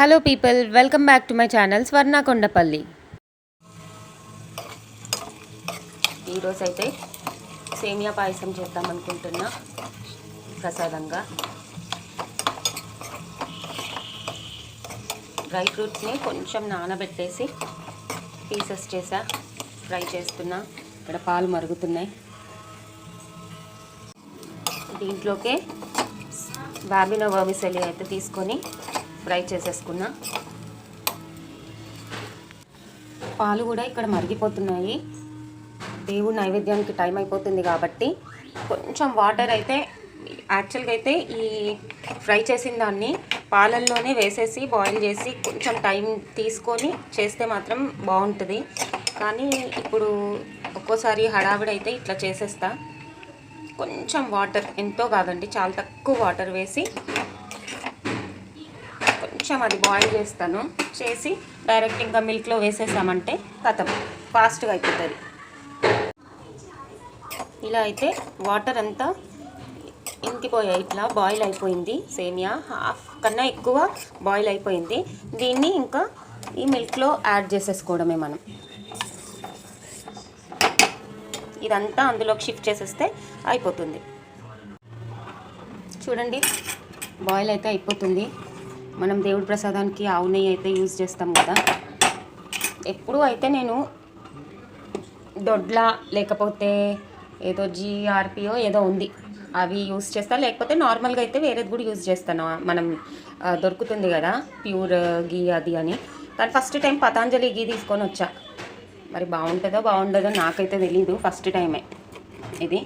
Hello people welcome back to my channel Swarna Kondapalli ఈరోజు అయితే సేమియా పాయసం చేద్దాం అనుకుంటున్నా ప్రసాదంగా. డ్రై ఫ్రూట్స్ని కొంచెం నానబెట్టేసి పీసెస్ చేసా ఫ్రై చేస్తున్నా. ఇక్కడ పాలు మరుగుతున్నాయి. దీంట్లోకే బాబిన వర్మిసెలి అయితే తీసుకొని ఫ్రై చేసేసుకున్నా. పాలు కూడా ఇక్కడ మరిగిపోతున్నాయి. దేవుడి నైవేద్యానికి టైం అయిపోతుంది కాబట్టి కొంచెం వాటర్ అయితే యాక్చువల్గా అయితే ఈ ఫ్రై చేసిన దాన్ని పాలల్లోనే వేసేసి బాయిల్ చేసి కొంచెం టైం తీసుకొని చేస్తే మాత్రం బాగుంటుంది. కానీ ఇప్పుడు ఒక్కోసారి హడావిడి అయితే ఇట్లా చేసేస్తా. కొంచెం వాటర్ ఎంతో కాదండి చాలా తక్కువ వాటర్ వేసి నిమిషం అది బాయిల్ చేస్తాను. చేసి డైరెక్ట్ ఇంకా మిల్క్లో వేసేసామంటే కథం. ఫాస్ట్గా అయిపోతుంది. ఇలా అయితే వాటర్ అంతా ఇంకిపోయాయి ఇట్లా బాయిల్ అయిపోయింది. సేమియా హాఫ్ కన్నా ఎక్కువ బాయిల్ అయిపోయింది. దీన్ని ఇంకా ఈ మిల్క్లో యాడ్ చేసేసుకోవడమే మనం. ఇదంతా అందులోకి షిఫ్ట్ చేసేస్తే అయిపోతుంది. చూడండి. బాయిల్ అయితే అయిపోతుంది. మనం దేవుడి ప్రసాదానికి ఆవు నెయ్యి అయితే యూజ్ చేస్తాం కదా. ఎప్పుడూ అయితే నేను దొడ్ల లేకపోతే ఏదో జిఆర్పిఓ ఏదో ఉంది అవి యూజ్ చేస్తాను లేకపోతే నార్మల్గా అయితే వేరేది కూడా యూజ్ చేస్తాను. మనం దొరుకుతుంది కదా ప్యూర్ గీ అది అని. కానీ ఫస్ట్ టైం పతాంజలి గీ తీసుకొని వచ్చా. మరి బాగుంటుందో బాగుండదో నాకైతే తెలీదు ఫస్ట్ టైమే ఇది.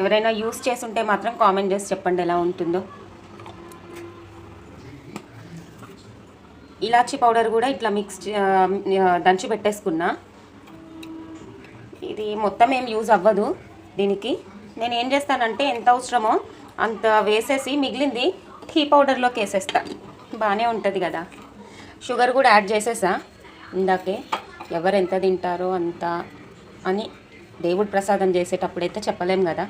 ఎవరైనా యూస్ చేసుంటే మాత్రం కామెంట్ చేసి చెప్పండి ఎలా ఉంటుందో. ఇలాచీ పౌడర్ కూడా ఇట్లా మిక్స్ దంచి పెట్టేసుకున్నా. ఇది మొత్తం ఏం యూజ్ అవ్వదు దీనికి. నేను ఏం చేస్తానంటే ఎంత అవసరమో అంత వేసేసి మిగిలింది టీ పౌడర్లోకి వేసేస్తా. బాగానే ఉంటుంది కదా. షుగర్ కూడా యాడ్ చేసేసా. ఇందాకే ఎవరు ఎంత తింటారో అంత అని దేవుడు ప్రసాదం చేసేటప్పుడైతే చెప్పలేం కదా.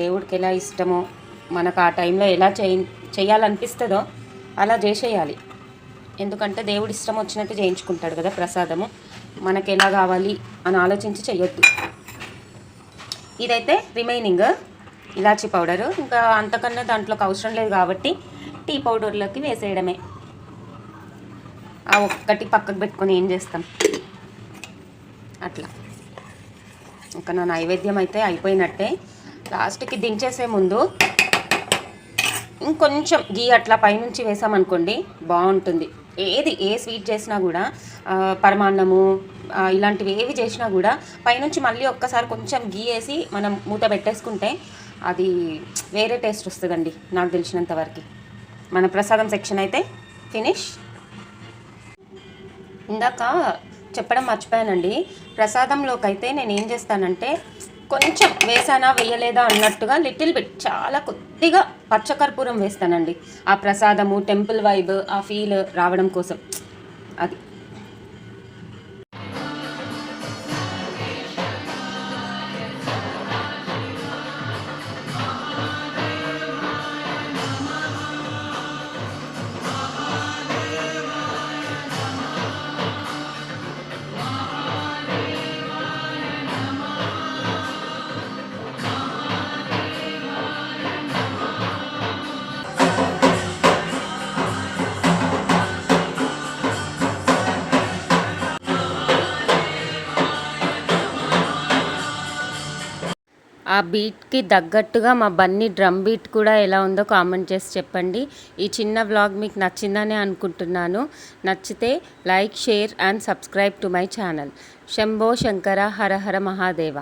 దేవుడికి ఎలా ఇష్టమో మనకు ఆ టైంలో ఎలా చేయాలనిపిస్తుందో అలా చేసేయాలి. ఎందుకంటే దేవుడు ఇష్టం వచ్చినట్టు చేయించుకుంటాడు కదా ప్రసాదము. మనకి ఎలా కావాలి అని ఆలోచించి చెయ్యొద్దు. ఇదైతే రిమైనింగ్ ఇలాచీ పౌడరు ఇంకా అంతకన్నా దాంట్లోకి అవసరం లేదు కాబట్టి టీ పౌడర్లోకి వేసేయడమే. ఆ ఒక్కటి పక్కకు పెట్టుకొని ఏం చేస్తాం? అట్లా. ఇంకా నా నైవేద్యం అయితే అయిపోయినట్టే. లాస్ట్కి దించేసే ముందు ఇంకొంచెం గీ అట్లా పైనుంచి వేసామనుకోండి బాగుంటుంది. ఏది ఏ స్వీట్ చేసినా కూడా పరమాన్నము ఇలాంటివి ఏవి చేసినా కూడా పైనుంచి మళ్ళీ ఒక్కసారి కొంచెం గీ వేసి మనం మూత పెట్టేసుకుంటే అది వేరే టేస్ట్ వస్తుందండి నాకు తెలిసినంత వరకు. మన ప్రసాదం సెక్షన్ అయితే ఫినిష్. ఇందాక చెప్పడం మర్చిపోయానండి ప్రసాదంలోకి అయితే నేను ఏం చేస్తానంటే కొంచెం వేసానా వేయలేదా అన్నట్టుగా లిటిల్ బిట్ చాలా కొద్దిగా పచ్చకర్పూరం వేస్తానండి. ఆ ప్రసాదము టెంపుల్ వైబ్ ఆ ఫీల్ రావడం కోసం. అది ఆ బీట్కి తగ్గట్టుగా మా బన్నీ డ్రమ్ బీట్ కూడా ఎలా ఉందో కామెంట్ చేసి చెప్పండి. ఈ చిన్న వ్లాగ్ మీకు నచ్చిందని అనుకుంటున్నాను. నచ్చితే like share and subscribe to my channel. Shambho Shankara Hara Hara Mahadeva.